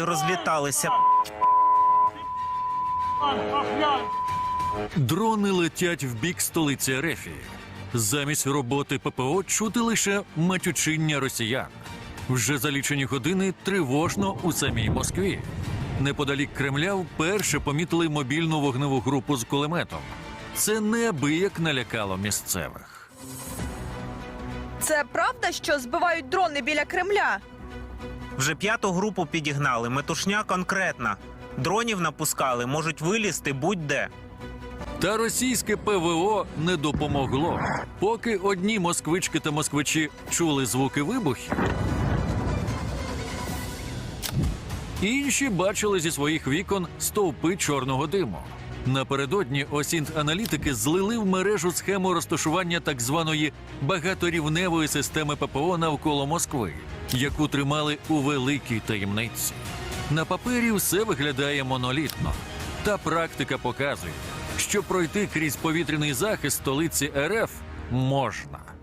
розліталися. Дрони летять в бік столиці Ерефії. Замість роботи ППО чути лише матючиння росіян. Вже за лічені години тривожно у самій Москві. Неподалік Кремля вперше помітили мобільну вогневу групу з кулеметом. Це неабияк налякало місцевих. Це правда, що збивають дрони біля Кремля? Вже п'яту групу підігнали. Метушня конкретна. Дронів напускали, можуть вилізти будь-де. Та російське ПВО не допомогло. Поки одні москвички та москвичі чули звуки вибухів, інші бачили зі своїх вікон стовпи чорного диму. Напередодні осінт-аналітики злили в мережу схему розташування так званої багаторівневої системи ППО навколо Москви, яку тримали у великій таємниці. На папері все виглядає монолітно, та практика показує, що пройти крізь повітряний захист столиці РФ можна.